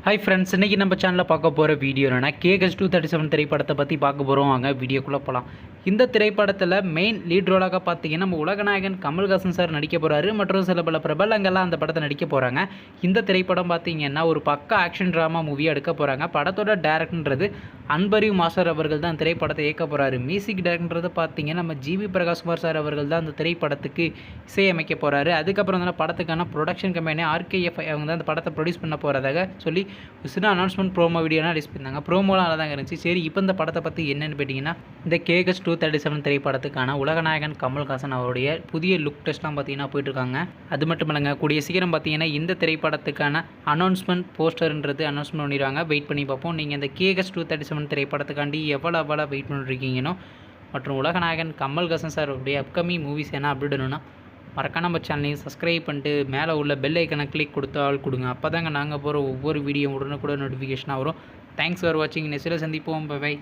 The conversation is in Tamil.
ஹை ஃப்ரெண்ட்ஸ் இன்றைக்கி நம்ம சேனலில் பார்க்க போகிற வீடியோ என்னென்னா கேகஸ் டூ தேர்ட்டி செவன் திரைப்படத்தை பற்றி பார்க்க போகிறோம் வாங்க வீடியோக்குள்ளே போகலாம் இந்த திரைப்படத்தில் மெயின் லீட் ரோலாக பார்த்தீங்கன்னா நம்ம உலகநாயகன் கமல்ஹாசன் சார் நடிக்க போகிறாரு மற்றும் சில பல பிரபலங்கள்லாம் அந்த படத்தை நடிக்க போகிறாங்க இந்த திரைப்படம் பார்த்தீங்கன்னா ஒரு பக்க ஆக்ஷன் ட்ராமா மூவி எடுக்க போகிறாங்க படத்தோட டேரக்டன்றது அன்பரிவ் மாஸ்டர் அவர்கள் தான் திரைப்படத்தை இயக்க போகிறாரு மியூசிக் டேரக்டர்ன்றது பார்த்தீங்கன்னா நம்ம ஜிவி பிரகாஷ்குமார் சார் அவர்கள் தான் அந்த திரைப்படத்துக்கு இசையமைக்க போகிறாரு அதுக்கப்புறம் வந்து படத்துக்கான ப்ரொடக்ஷன் கம்பெனி ஆர்கேஎஃப் அவங்க தான் அந்த படத்தை ப்ரொடியூஸ் பண்ண போகிறதாக சொல்லி சின்ன அனௌன்ஸ்மெண்ட் ப்ரோமோ வீடியோலாம் ரிலீஸ் பண்ணாங்க ப்ரோமோலாம் நல்லா தான் இருந்துச்சு. சரி இப்போ இந்த படத்தை பற்றி என்னென்னு கேட்டிங்கன்னா இந்த கேகஸ் டூ தேர்ட்டி செவன் திரைப்படத்துக்கான உலகநாயகன் கமல்ஹாசன் அவருடைய புதிய லுக் டெஸ்ட்லாம் பார்த்தீங்கன்னா போயிட்டுருக்காங்க. அது மட்டும் இல்லைங்க கூடிய சீக்கிரம் பார்த்தீங்கன்னா இந்த திரைப்படத்துக்கான அனௌன்ஸ்மெண்ட் போஸ்டர்ன்றது அனௌன்ஸ்மெண்ட் பண்ணிடுவாங்க. வெயிட் பண்ணி பார்ப்போம். நீங்கள் இந்த கேகஸ் டூ தேர்ட்டி செவன் திரைப்படத்துக்காண்டி எவ்வளோ எவ்வளோ வெயிட் பண்ணிருக்கீங்கனோ மற்றும் உலகநாயகன் கமல்ஹாசன் சார் உடைய அப்கமிங் மூவிஸ் என்ன அப்டேட் மறக்காம நம்ம சேனலையும் சப்ஸ்கிரைப் பண்ணிட்டு மேலே உள்ள பெல் ஐக்கனை கிளிக் கொடுத்தால் கொடுங்க. அப்போ தாங்க நாங்கள் போகிற ஒவ்வொரு வீடியோ உடனுக்குடன் நோட்டிஃபிகேஷனாக வரும். தேங்க்ஸ் ஃபார் வாட்சிங் நெக்ஸ்ட்டில் சந்திப்போம். பை